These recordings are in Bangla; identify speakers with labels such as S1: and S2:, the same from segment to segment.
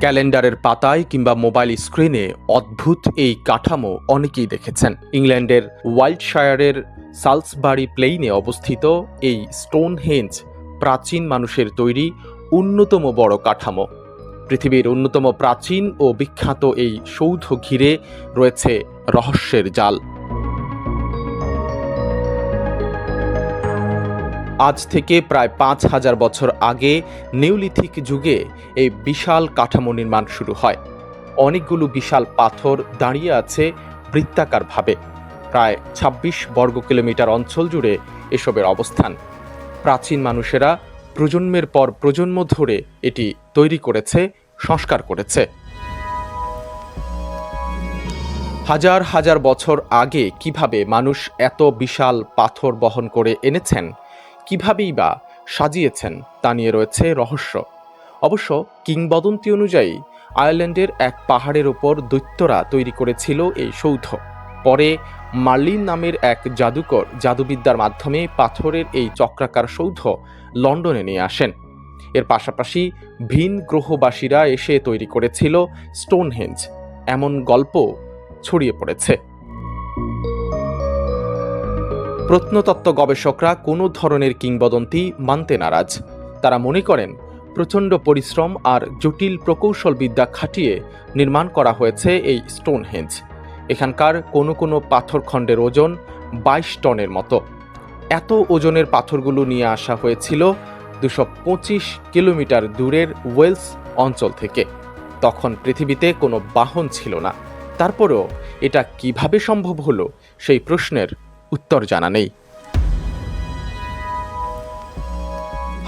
S1: ক্যালেন্ডারের পাতায় কিংবা মোবাইল স্ক্রিনে অদ্ভুত এই কাঠামো অনেকেই দেখেছেন। ইংল্যান্ডের ওয়াইল্ডশায়ারের সালসবারি প্লেইনে অবস্থিত এই স্টোনহেঞ্জ প্রাচীন মানুষের তৈরি অন্যতম বড় কাঠামো। পৃথিবীর অন্যতম প্রাচীন ও বিখ্যাত এই সৌধ ঘিরে রয়েছে রহস্যের জাল। আজ থেকে প্রায় পাঁচ হাজার বছর আগে নিউলিথিক যুগে এই বিশাল কাঠামো নির্মাণ শুরু হয়। অনেকগুলো বিশাল পাথর দাঁড়িয়ে আছে বৃত্তাকারভাবে। প্রায় ২৬ বর্গ কিলোমিটার অঞ্চল জুড়ে এসবের অবস্থান। প্রাচীন মানুষেরা প্রজন্মের পর প্রজন্ম ধরে এটি তৈরি করেছে, সংস্কার করেছে। হাজার হাজার বছর আগে কীভাবে মানুষ এত বিশাল পাথর বহন করে এনেছেন কিভাবেই বা সাজিয়েছেন তা নিয়ে রয়েছে রহস্য। অবশ্য কিংবদন্তি অনুযায়ী আয়ারল্যান্ডের এক পাহাড়ের ওপর দৈত্যরা তৈরি করেছিল এই সৌধ। পরে মার্লিন নামের এক জাদুকর জাদুবিদ্যার মাধ্যমে পাথরের এই চক্রাকার সৌধ লন্ডনে নিয়ে আসেন। এর পাশাপাশি ভিন গ্রহবাসীরা এসে তৈরি করেছিল স্টোনহেঞ্জ এমন গল্প ছড়িয়ে পড়েছে। প্রত্নতত্ত্ব গবেষকরা কোনো ধরনের কিংবদন্তি মানতে নারাজ। তারা মনে করেন, প্রচণ্ড পরিশ্রম আর জটিল প্রকৌশল বিদ্যা খাটিয়ে নির্মাণ করা হয়েছে এই স্টোনহেঞ্জ এখানকার কোনো কোনো পাথরখণ্ডের ওজন বাইশ টনের মতো। এত ওজনের পাথরগুলো নিয়ে আসা হয়েছিল দুশো পঁচিশ কিলোমিটার দূরের ওয়েলস অঞ্চল থেকে। তখন পৃথিবীতে কোনো বাহন ছিল না। তারপরেও এটা কীভাবে সম্ভব হলো সেই প্রশ্নের উত্তর জানা নেই।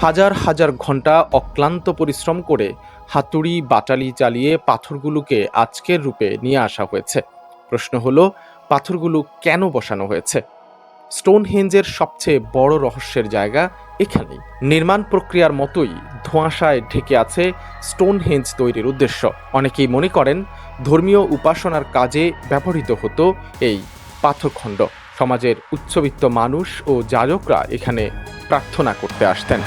S1: হাজার হাজার ঘণ্টা অক্লান্ত পরিশ্রম করে হাতুড়ি, বাটালি চালিয়ে পাথরগুলোকে আজকের রূপে নিয়ে আসা হয়েছে। প্রশ্ন হলো, পাথরগুলো কেন বসানো হয়েছে? স্টোনহেঞ্জের সবচেয়ে বড় রহস্যের জায়গা এখানেই। নির্মাণ প্রক্রিয়ার মতোই ধোঁয়াশায় ঢেকে আছে স্টোনহেঞ্জ তৈরির উদ্দেশ্য। অনেকেই মনে করেন, ধর্মীয় উপাসনার কাজে ব্যবহৃত হতো এই পাথরখণ্ড। সমাজের উচ্চবিত্ত মানুষ ও যাজকরা এখানে প্রার্থনা করতে আসতেন।